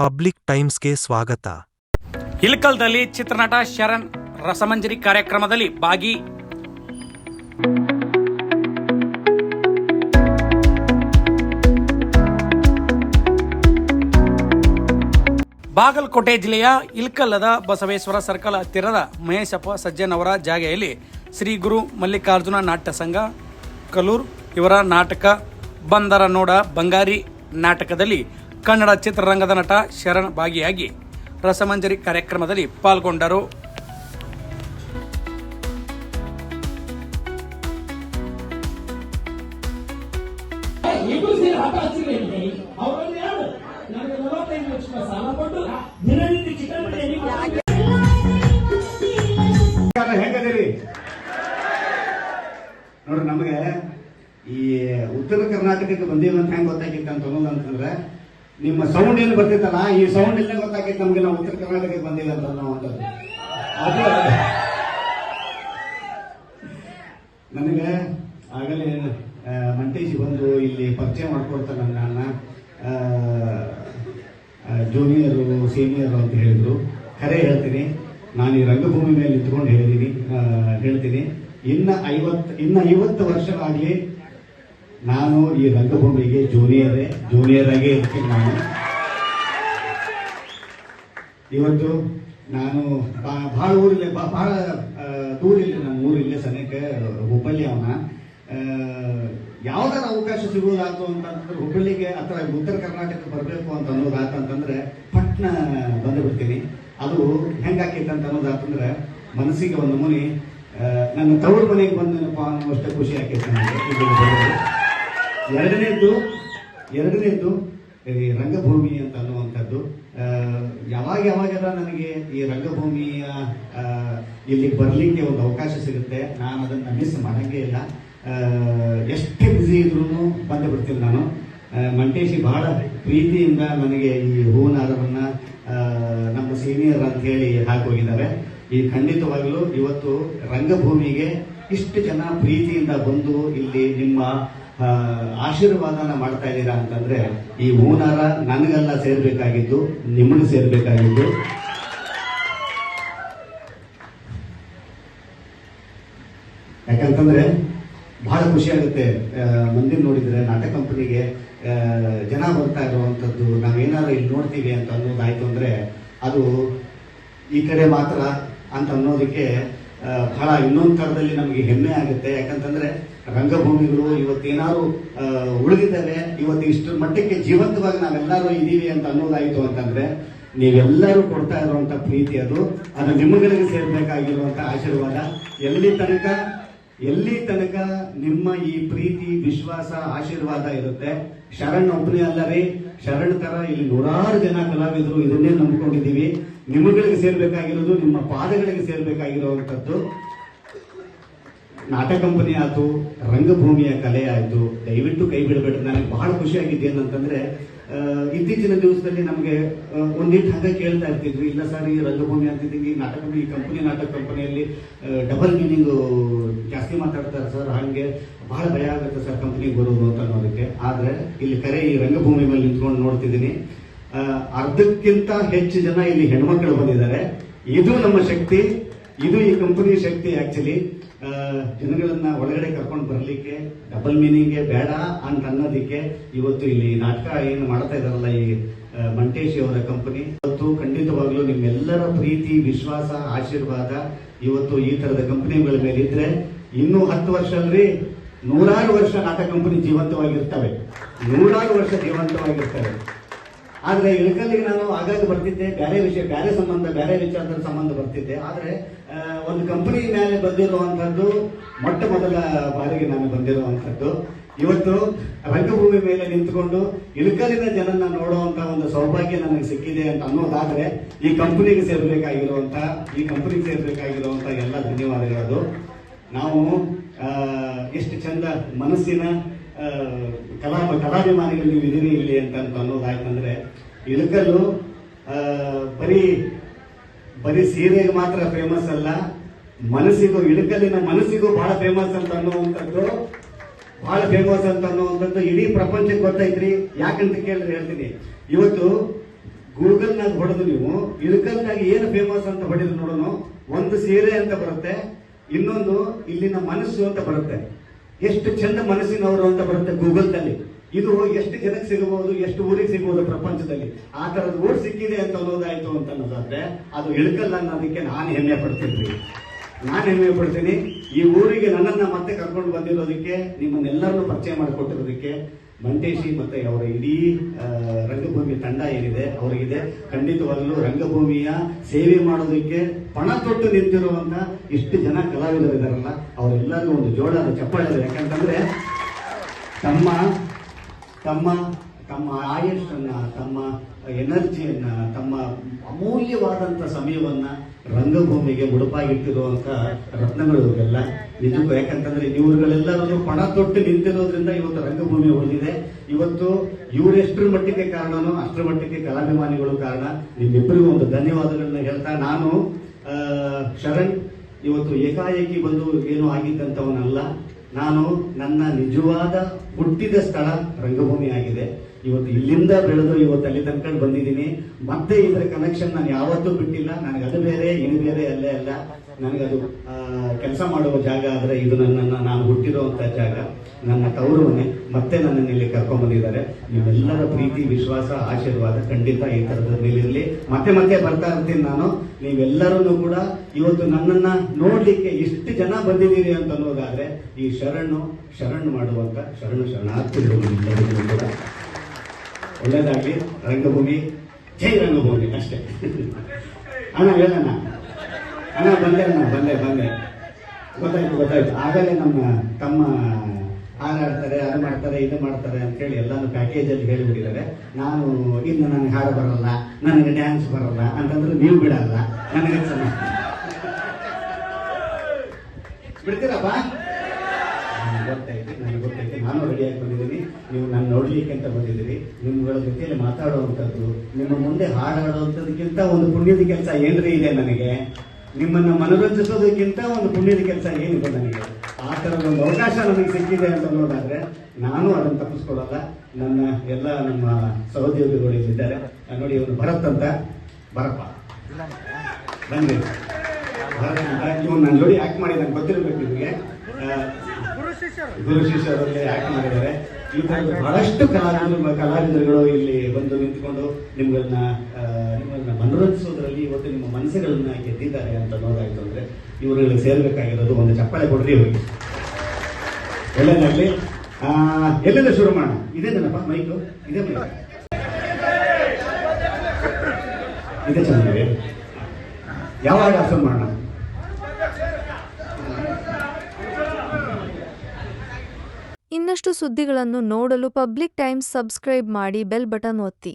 Public ಟೈಮ್ಸ್ಗೆ ಸ್ವಾಗತ. ಇಲ್ಕಲ್ದಲ್ಲಿ ಚಿತ್ರನಟ ಶರಣ್ ರಸಮಂಜರಿ ಕಾರ್ಯಕ್ರಮದಲ್ಲಿ ಭಾಗಿ. ಬಾಗಲಕೋಟೆ ಜಿಲ್ಲೆಯ ಇಲ್ಕಲ್ಲದ ಬಸವೇಶ್ವರ ಸರ್ಕಲ್ ಹತ್ತಿರದ ಮಹೇಶಪ್ಪ ಸಜ್ಜನ್ ಅವರ ಜಾಗೆಯಲ್ಲಿ ಶ್ರೀ ಗುರು ಮಲ್ಲಿಕಾರ್ಜುನ ನಾಟ್ಯ ಸಂಘ, ಕಲೂರ್ ಇವರ ನಾಟಕ ಬಂದರ ನೋಡ ಬಂಗಾರಿ ನಾಟಕದಲ್ಲಿ ಕನ್ನಡ ಚಿತ್ರರಂಗದ ನಟ ಶರಣ್ ಭಾಗಿಯಾಗಿ ರಸಮಂಜರಿ ಕಾರ್ಯಕ್ರಮದಲ್ಲಿ ಪಾಲ್ಗೊಂಡರು. ನೋಡ್ರಿ ನಮಗೆ ಈ ಉತ್ತರ ಕರ್ನಾಟಕಕ್ಕೆ ಬಂದಿಲ್ಲ ಅಂತ ಹೆಂಗ್ ಗೊತ್ತಾಗಿತ್ತು ಅಂತ ಅನ್ನೋದು ಅಂತಂದ್ರೆ ನಿಮ್ಮ ಸೌಂಡ್ ಏನು ಬರ್ತಿತ್ತಲ್ಲ? ಈ ಸೌಂಡ್ ಇಲ್ಲೇ ಗೊತ್ತಾಗಿತ್ತು ನಮ್ಗೆ? ನಾವು ಉತ್ತರ ಕರ್ನಾಟಕಕ್ಕೆ ಬಂದಿಲ್ಲ ಅಂತ ನಾವು ಅಂತ ನನಗೆ ಆಗಲೇ ಮಂಟೇಶಿ ಬಂದು ಇಲ್ಲಿ ಪರಿಚಯ ಮಾಡ್ಕೊಡ್ತಾರೆ ನನ್ನ ಜೂನಿಯರು ಸೀನಿಯರು ಅಂತ ಹೇಳಿದ್ರು. ಕರೆ ಹೇಳ್ತೀನಿ. ನಾನು ಈ ರಂಗಭೂಮಿ ಮೇಲೆ ನಿಂತ್ಕೊಂಡು ಹೇಳಿದ್ದೀನಿ ಹೇಳ್ತೀನಿ. ಇನ್ನ ಐವತ್ತು ಇನ್ನ ಐವತ್ತು ವರ್ಷಗಳಾಗಲಿ ನಾನು ಈ ರಂಗಭೂಮಿಗೆ ಜೂನಿಯರೇ ಜೂನಿಯರ್ ಆಗೇ ಇರ್ತೀನಿ ನಾನು. ಇವತ್ತು ನಾನು ಬಹಳ ಊರಿಲ್ಲ ಭಾಳ ಬಹಳ ಆ, ದೂರ ಇಲ್ಲ ನಮ್ಮ ಊರಿಲ್ಲೇ ಸನೇಕ ಹುಬ್ಬಳ್ಳಿ ಅವನ. ಯಾವ್ದಾರ ಅವಕಾಶ ಸಿಗುವುದಾತು ಅಂತಂದ್ರೆ ಹುಬ್ಬಳ್ಳಿಗೆ ಅಥವಾ ಉತ್ತರ ಕರ್ನಾಟಕ ಬರಬೇಕು ಅಂತ ಅನ್ನೋದಾತಂತಂದ್ರೆ ಪಟ್ನ ಬಂದು ಬಿಡ್ತೀನಿ ಅದು ಹೆಂಗಾಕೈತೆ ಅಂತ ಅನ್ನೋದಾತಂದ್ರೆ ಮನಸ್ಸಿಗೆ ಒಂದು ಮುನಿ ನನ್ನ ತವರು ಮನೆಗೆ ಬಂದೇನಪ್ಪ ಅನ್ನೋ ಅಷ್ಟೇ ಖುಷಿ ಆಕೈತೆ ನನಗೆ. ಎರಡನೇದ್ದು ಎರಡನೇದ್ದು, ಈ ರಂಗಭೂಮಿ ಅಂತ ಅನ್ನುವಂಥದ್ದು. ಯಾವಾಗ ಯಾವಾಗೆಲ್ಲ ನನಗೆ ಈ ರಂಗಭೂಮಿಯ ಇಲ್ಲಿ ಬರಲಿಕ್ಕೆ ಒಂದು ಅವಕಾಶ ಸಿಗುತ್ತೆ. ನಾನು ಅದನ್ನು ಮಿಸ್ ಮಾಡಂಗೇ ಇಲ್ಲ. ಎಷ್ಟು ಬ್ಯುಸಿ ಇದ್ರೂ ಬಂದು ಬಿಡ್ತೀನಿ ನಾನು. ಮಂಟೇಶಿ ಬಹಳ ಪ್ರೀತಿಯಿಂದ ನನಗೆ ಈ ಹೂವಿನ ನಮ್ಮ ಸೀನಿಯರ್ ಅಂತ ಹೇಳಿ ಹಾಕೋಗಿದ್ದಾರೆ ಈ ಖಂಡಿತವಾಗಲೂ ಇವತ್ತು ರಂಗಭೂಮಿಗೆ ಇಷ್ಟು ಜನ ಪ್ರೀತಿಯಿಂದ ಬಂದು ಇಲ್ಲಿ ನಿಮ್ಮ ಆಶೀರ್ವಾದನ ಮಾಡ್ತಾ ಇದ್ದೀರಾ ಅಂತಂದ್ರೆ ಈ ಹೂನಾರ ನನಗೆಲ್ಲ ಸೇರ್ಬೇಕಾಗಿದ್ದು ನಿಮ್ಮನ್ನು ಸೇರ್ಬೇಕಾಗಿದ್ದು. ಯಾಕಂತಂದ್ರೆ ಬಹಳ ಖುಷಿ ಆಗುತ್ತೆ ಆ, ಮಂದಿ ನೋಡಿದ್ರೆ ನಾಟಕ ಕಂಪನಿಗೆ ಜನ ಬರ್ತಾ ಇರುವಂತದ್ದು ನಾವೇನಾದ್ರು ಇಲ್ಲಿ ನೋಡ್ತೀವಿ ಅಂತ ಅನ್ನೋದಾಯ್ತು ಅಂದ್ರೆ ಅದು ಈ ಕಡೆ ಮಾತ್ರ ಅಂತ ಅನ್ನೋದಕ್ಕೆ ಬಹಳ ಇನ್ನೊಂದು ಥರದಲ್ಲಿ ನಮಗೆ ಹೆಮ್ಮೆ ಆಗುತ್ತೆ. ಯಾಕಂತಂದ್ರೆ, ರಂಗಭೂಮಿಗಳು ಇವತ್ತೇನಾದ್ರು ಉಳಿದಿದ್ದಾವೆ, ಇವತ್ತು ಇಷ್ಟರ ಮಟ್ಟಕ್ಕೆ ಜೀವಂತವಾಗಿ ನಾವೆಲ್ಲರೂ ಇದ್ದೀವಿ ಅಂತ ಅನ್ನೋದಾಯಿತು ಅಂತಂದ್ರೆ, ನೀವೆಲ್ಲರೂ ಕೊಡ್ತಾ ಇರುವಂತ ಪ್ರೀತಿ ಅದು. ಅದು ನಿಮ್ಮಗಳಿಗೆ ಸೇರ್ಬೇಕಾಗಿರುವಂತ ಆಶೀರ್ವಾದ. ಎಲ್ಲಿ ತನಕ ಎಲ್ಲಿ ತನಕ ನಿಮ್ಮ ಈ ಪ್ರೀತಿ, ವಿಶ್ವಾಸ, ಆಶೀರ್ವಾದ ಇರುತ್ತೆ. ಶರಣ್ ಒಬ್ಬನೇ ಅಲ್ಲ ರೀ. ಶರಣ್ ತರ ಇಲ್ಲಿ ನೂರಾರು ಜನ ಕಲಾವಿದರು. ಇದನ್ನೇ ನಂಬ್ಕೊಂಡಿದ್ದೀವಿ. ನಿಮ್ಮಗಳಿಗೆ ಸೇರ್ಬೇಕಾಗಿರೋದು, ನಿಮ್ಮ ಪಾದಗಳಿಗೆ ಸೇರ್ಬೇಕಾಗಿರುವಂತದ್ದು ನಾಟಕ ಕಂಪನಿ ಆಯ್ತು, ರಂಗಭೂಮಿಯ ಕಲೆ ಆಯ್ತು. ದಯವಿಟ್ಟು ಕೈ ಬಿಡಬೇಡ ನನಗೆ ಬಹಳ ಖುಷಿ ಆಗಿದ್ದು ಏನಂತಂದ್ರೆ ಇತ್ತೀಚಿನ ದಿವಸದಲ್ಲಿ ನಮಗೆ ಒಂದಿಟ್ಟು ಹಾಗೆ ಕೇಳ್ತಾ ಇರ್ತಿದ್ವಿ. ಇಲ್ಲ ಸರ್, ಈ ರಂಗಭೂಮಿ ಅಂತಿದ್ದೀವಿ ನಾಟಕ ಈ ಕಂಪನಿ, ನಾಟಕ ಕಂಪನಿಯಲ್ಲಿ ಡಬಲ್ ಮೀನಿಂಗ್ ಜಾಸ್ತಿ ಮಾತಾಡ್ತಾರೆ ಸರ್. ಹಂಗೆ ಬಹಳ ಭಯ ಆಗುತ್ತೆ ಸರ್ ಕಂಪನಿಗೆ ಬರೋದು ಅಂತ ಅನ್ನೋದಕ್ಕೆ. ಆದ್ರೆ ಇಲ್ಲಿ ಕರೆ ಈ ರಂಗಭೂಮಿ ಮೇಲೆ ನಿಂತ್ಕೊಂಡು ನೋಡ್ತಿದ್ದೀನಿ. ಅರ್ಧಕ್ಕಿಂತ ಹೆಚ್ಚು ಜನ ಇಲ್ಲಿ ಹೆಣ್ಮಕ್ಳು ಬಂದಿದ್ದಾರೆ. ಇದು ನಮ್ಮ ಶಕ್ತಿ, ಇದು ಈ ಕಂಪನಿ ಶಕ್ತಿ ಆಕ್ಚುಲಿ ಜನಗಳನ್ನ ಒಳಗಡೆ ಕರ್ಕೊಂಡು ಬರಲಿಕ್ಕೆ ಡಬಲ್ ಮೀನಿಂಗ್ ಬೇಡ ಅಂತ ಅನ್ನೋದಕ್ಕೆ ಇವತ್ತು ಇಲ್ಲಿ ನಾಟಕ ಏನು ಮಾಡ್ತಾ ಇದಾರಲ್ಲ ಈ ಮಂಟೇಶಿ ಅವರ ಕಂಪನಿ ಇವತ್ತು ಖಂಡಿತವಾಗ್ಲೂ ನಿಮ್ಮೆಲ್ಲರ ಪ್ರೀತಿ, ವಿಶ್ವಾಸ, ಆಶೀರ್ವಾದ ಇವತ್ತು ಈ ತರದ ಕಂಪನಿಗಳ ಮೇಲೆ ಇದ್ರೆ ಇನ್ನೂ ಹತ್ತು ವರ್ಷ ಅಲ್ರಿ ನೂರಾರು ವರ್ಷ ನಾಟಕ ಕಂಪನಿ ಜೀವಂತವಾಗಿರ್ತವೆ. ನೂರಾರು ವರ್ಷ ಜೀವಂತವಾಗಿರ್ತವೆ. ಆದ್ರೆ ಇಳಕಲ್ಲಿಗೆ ನಾನು ಆಗಾಗ ಬರ್ತಿದ್ದೆ. ಬೇರೆ ವಿಷಯ ಬೇರೆ ಸಂಬಂಧ ಬೇರೆ ವಿಚಾರದ ಸಂಬಂಧ ಬರ್ತಿದ್ದೆ. ಆದ್ರೆ ಒಂದು ಕಂಪನಿ ಮೇಲೆ ಬಂದಿರುವಂತದ್ದು ಮೊಟ್ಟ ಮೊದಲ ಬಾರಿಗೆ ನಾನು ಬಂದಿರುವಂತದ್ದು ಇವತ್ತು ರಂಗಭೂಮಿ ಮೇಲೆ ನಿಂತುಕೊಂಡು ಇಳಕಲಿನ ಜನನ್ನ ನೋಡುವಂತ ಒಂದು ಸೌಭಾಗ್ಯ ನನಗೆ ಸಿಕ್ಕಿದೆ ಅಂತ ಅನ್ನೋದಾದ್ರೆ ಈ ಕಂಪನಿಗೆ ಸೇರ್ಬೇಕಾಗಿರುವಂತ, ಈ ಕಂಪನಿಗೆ ಸೇರ್ಬೇಕಾಗಿರುವಂತ ಎಲ್ಲ ಧನ್ಯವಾದಗಳು. ನಾವು ಎಷ್ಟು ಚಂದ ಮನಸ್ಸಿನ ಕಲಾ, ಕಲಾಭಿಮಾನಿಗಳು ನೀವು ಇದೀರಿ ಇಲ್ಲಿ ಅಂತ ಅನ್ನೋದಾಯ್ತಂದ್ರೆ ಇಳಕಲ್ಲು ಬರೀ ಬರೀ ಸೀರೆಗೆ ಮಾತ್ರ ಫೇಮಸ್ ಅಲ್ಲ, ಮನಸ್ಸಿಗೂ ಇಳಕಲ್ಲಿನ ಮನಸ್ಸಿಗೂ ಬಹಳ ಫೇಮಸ್ ಅಂತ ಅನ್ನುವಂಥದ್ದು, ಬಹಳ ಫೇಮಸ್ ಅಂತ ಅನ್ನುವಂಥದ್ದು ಇಡೀ ಪ್ರಪಂಚಕ್ಕೆ ಗೊತ್ತೈತ್ರಿ. ಯಾಕಂತ ಕೇಳಿದ್ರೆ ಹೇಳ್ತೀನಿ. ಇವತ್ತು ಗೂಗಲ್ನಾಗ ಹೊಡೆದು ನೀವು ಇಳಕಲ್ನಾಗ ಏನು ಫೇಮಸ್ ಅಂತ ಹೊಡೆದು ನೋಡೋಣ, ಒಂದು ಸೀರೆ ಅಂತ ಬರುತ್ತೆ, ಇನ್ನೊಂದು ಇಲ್ಲಿನ ಮನಸ್ಸು ಅಂತ ಬರುತ್ತೆ. ಎಷ್ಟು ಚಂದ ಮನಸ್ಸಿನವರು ಅಂತ ಬರುತ್ತೆ ಗೂಗಲ್ದಲ್ಲಿ ಇದು ಎಷ್ಟು ಜನಕ್ಕೆ ಸಿಗಬಹುದು ಎಷ್ಟು ಊರಿಗೆ ಸಿಗಬಹುದು ಪ್ರಪಂಚದಲ್ಲಿ. ಆ ತರದ ಊರು ಸಿಕ್ಕಿದೆ ಅಂತ ಅನ್ನೋದಾಯ್ತು ಅಂತ ಅನ್ನೋದಾದ್ರೆ ಅದು ಇಳಕಲ್ಲ ಅನ್ನೋದಕ್ಕೆ ನಾನು ಹೆಮ್ಮೆ ಪಡ್ತೀನಿ ನಾನು ಹೆಮ್ಮೆ ಪಡ್ತೀನಿ ಈ ಊರಿಗೆ ನನ್ನನ್ನ ಮತ್ತೆ ಕರ್ಕೊಂಡು ಬಂದಿರೋದಕ್ಕೆ ನಿಮ್ಮನ್ನೆಲ್ಲರನ್ನು ಪರಿಚಯ ಮಾಡಿಕೊಟ್ಟಿರೋದಕ್ಕೆ ಮಂಟೇಶಿ ಮತ್ತೆ ಅವರ ಇಡೀ ಆ, ರಂಗಭೂಮಿ ತಂಡ ಏನಿದೆ, ಅವರಿಗಿದೆ ಖಂಡಿತವಾಗಲೂ ರಂಗಭೂಮಿಯ ಸೇವೆ ಮಾಡೋದಕ್ಕೆ ಪಣ ತೊಟ್ಟು ನಿಂತಿರುವಂತ ಇಷ್ಟು ಜನ ಕಲಾವಿದರು ಇದಾರಲ್ಲ ಅವರೆಲ್ಲರಿಗೂ ಒಂದು ಜೋಡಾದ ಚಪ್ಪಾಳೆ. ಯಾಕಂತಂದ್ರೆ ತಮ್ಮ ತಮ್ಮ ತಮ್ಮ ಆಯಸ್ಸನ್ನ, ತಮ್ಮ ಎನರ್ಜಿಯನ್ನ, ತಮ್ಮ ಅಮೂಲ್ಯವಾದಂತ ಸಮಯವನ್ನ ರಂಗಭೂಮಿಗೆ ಮುಡುಪಾಗಿಟ್ಟಿರುವಂಥ ರತ್ನಗಳು ಇವೆಲ್ಲ ನಿಜಕ್ಕೂ ಯಾಕಂತಂದ್ರೆ ಇವರುಗಳೆಲ್ಲರೂ ಪಣ ತೊಟ್ಟು ನಿಂತಿರೋದ್ರಿಂದ ಇವತ್ತು ರಂಗಭೂಮಿ ಉಳಿದಿದೆ. ಇವತ್ತು ಇವರೆಷ್ಟರ ಮಟ್ಟಿಗೆ ಕಾರಣನೋ ಅಷ್ಟರ ಮಟ್ಟಿಗೆ ಕಲಾಭಿಮಾನಿಗಳು ಕಾರಣ. ನಿಮ್ಮಿಬ್ಬರಿಗೂ ಒಂದು ಧನ್ಯವಾದಗಳನ್ನ ಹೇಳ್ತಾ ನಾನು ಶರಣ್, ಇವತ್ತು ಏಕಾಏಕಿ ಬಂದು ಏನು ಆಗಿದ್ದಂಥವನಲ್ಲ. ನಾನು ನನ್ನ ನಿಜವಾದ ಹುಟ್ಟಿದ ಸ್ಥಳ ರಂಗಭೂಮಿ ಆಗಿದೆ. ಇವತ್ತು ಇಲ್ಲಿಂದ ಬೆಳೆದು ಇವತ್ತು ಅಲ್ಲಿ ತನಕ ಬಂದಿದ್ದೀನಿ. ಮತ್ತೆ ಇದರ ಕನೆಕ್ಷನ್ ನಾನು ಯಾವತ್ತೂ ಬಿಟ್ಟಿಲ್ಲ. ನನಗೆ ಅದು ಬೇರೆ, ಇದು ಬೇರೆ, ಅಲ್ಲೇ ಅಲ್ಲ. ನನಗದು ಕೆಲಸ ಮಾಡುವ ಜಾಗ ಆದರೆ ಇದು ನನ್ನನ್ನು, ನಾನು ಹುಟ್ಟಿರುವಂಥ ಜಾಗ, ನನ್ನ ತವರು ಮನೆ ಮತ್ತೆ ನನ್ನನ್ನು ಇಲ್ಲಿ ಕರ್ಕೊಂಬಂದಿದ್ದಾರೆ ನಿಮ್ಮೆಲ್ಲರ ಪ್ರೀತಿ, ವಿಶ್ವಾಸ, ಆಶೀರ್ವಾದ ಖಂಡಿತ ಈ ತರದ ಮೇಲಿರಲಿ ಮತ್ತೆ ಮತ್ತೆ ಬರ್ತಾ ಇರ್ತೀನಿ ನಾನು. ನೀವೆಲ್ಲರೂ ಕೂಡ ಇವತ್ತು ನನ್ನನ್ನ ನೋಡಲಿಕ್ಕೆ ಎಷ್ಟು ಜನ ಬಂದಿದ್ದೀರಿ ಅಂತ ಅನ್ನೋದಾದರೆ ಈ ಶರಣು ಶರಣು ಮಾಡುವಂತ, ಶರಣು ಶರಣಾರ್ಥಿಗಳು ಕೂಡ. ಒಳ್ಳೆಯದಾಗಲಿ ರಂಗಭೂಮಿ. ಜೈ ರಂಗಭೂಮಿ. ಅಷ್ಟೇ. ಅಣ್ಣ, ಹೇಳಣ್ಣ. ಅಣ್ಣ, ಬಂದೆ ಅಣ್ಣ, ಬಂದೆ ಬಂದೆ. ಗೊತ್ತಾಯ್ತು ಗೊತ್ತಾಯ್ತು. ಆಗಲೇ ನಮ್ಮ ತಮ್ಮ ಹಾರಾಡ್ತಾರೆ, ಅದು ಮಾಡ್ತಾರೆ, ಇದು ಮಾಡ್ತಾರೆ ಅಂತ ಹೇಳಿ ಎಲ್ಲಾನು ಪ್ಯಾಕೇಜ್ ಅಲ್ಲಿ ಹೇಳಿಬಿಟ್ಟಿದ್ದಾರೆ. ನಾನು, ಇನ್ನು ನನಗೆ ಹಾಡು ಬರಲ್ಲ, ನನಗೆ ಡ್ಯಾನ್ಸ್ ಬರಲ್ಲ ಅಂತಂದ್ರೆ ನೀವು ಬಿಡಲ್ಲ. ನನಗೆ ಚೆನ್ನಾಗಿ ಬಿಡ್ತೀರಪ್ಪ ಗೊತ್ತಾಯ್ತು, ನನಗೆ ಗೊತ್ತೈತಿ ನಾನು ರೆಡಿಯಾಗಿ ಬಂದಿದ್ದೀನಿ. ನೀವು ನಾನು ನೋಡ್ಲಿಕ್ಕೆ ಅಂತ ಬಂದಿದ್ದೀರಿ. ನಿಮ್ಗಳ ಜೊತೆಯಲ್ಲಿ ಮಾತಾಡುವಂಥದ್ದು, ನಿಮ್ಮ ಮುಂದೆ ಹಾಡಾಡುವಂಥದ್ದಕ್ಕಿಂತ ಒಂದು ಪುಣ್ಯದ ಕೆಲಸ ಏನ್ರಿ ಇದೆ ನನಗೆ? ನಿಮ್ಮನ್ನ ಮನರಂಜಿಸೋದಕ್ಕಿಂತ ಒಂದು ಪುಣ್ಯದ ಕೆಲಸ ಏನಿದೆ ನನಗೆ? ಆ ಥರ ಒಂದು ಅವಕಾಶ ನಮಗೆ ಸಿಕ್ಕಿದೆ ಅಂತ ನೋಡಿದ್ರೆ ನಾನು ಅದನ್ನು ತಪ್ಪಿಸ್ಕೊಳ್ಳಲ್ಲ. ನನ್ನ ಎಲ್ಲ ನಮ್ಮ ಸಹೋದ್ಯೋಗಿಗಳು ಇಲ್ಲಿದ್ದಾರೆ. ನೋಡಿ ಇವರು ಭರತ್ ಅಂತ. ಬರಪ್ಪ ಬನ್ನಿ. ಭರತ್ ಅಂತ. ಇವನು ನನ್ನ ಜೋಡಿ ಆಕ್ಟ್ ಮಾಡಿ ನಂಗೆ ಗೊತ್ತಿರಬೇಕು ನಿಮಗೆ. ಗುರು ಶಿಷ್ಯರಲ್ಲಿ ಆಕ್ಟ್ ಮಾಡಿದ್ದಾರೆ. ಈ ಥರದ ಬಹಳಷ್ಟು ಕಲಾವಿದರು ಕಲಾವಿದರುಗಳು ಇಲ್ಲಿ ಬಂದು ನಿಂತ್ಕೊಂಡು ನಿಮ್ಗಳನ್ನ ಆ, ನಿಮ್ಮನ್ನ ಮನರಂಜಿಸೋದ್ರಲ್ಲಿ ಇವತ್ತು ನಿಮ್ಮ ಮನಸ್ಸುಗಳನ್ನ ಗೆದ್ದಿದ್ದಾರೆ ಅಂತ ನೋಡಾಯ್ತು ಅಂದ್ರೆ ಇವರುಗಳಿಗೆ ಸೇರ್ಬೇಕಾಗಿರೋದು ಒಂದು ಚಪ್ಪಾಳೆ ಕೊಡ್ರಿ ಇವರಿಗೆ. ಆ, ಎಲ್ಲಿಂದ ಶುರು ಮಾಡೋಣ? ಇದೇನಪ್ಪ ಮೈಕ್? ಇದೇ ಮೈಕ್. ಇದೇ ಚೆನ್ನಾಗಿದೆ ಯಾವಾಗ ಆಸನ್ ಮಾಡೋಣ? ಇನ್ನಷ್ಟು ಸುದ್ದಿಗಳನ್ನು ನೋಡಲು ಪಬ್ಲಿಕ್ ಟೈಮ್ಸ್ ಸಬ್ಸ್ಕ್ರೈಬ್ ಮಾಡಿ ಬೆಲ್ ಬಟನ್ ಒತ್ತಿ.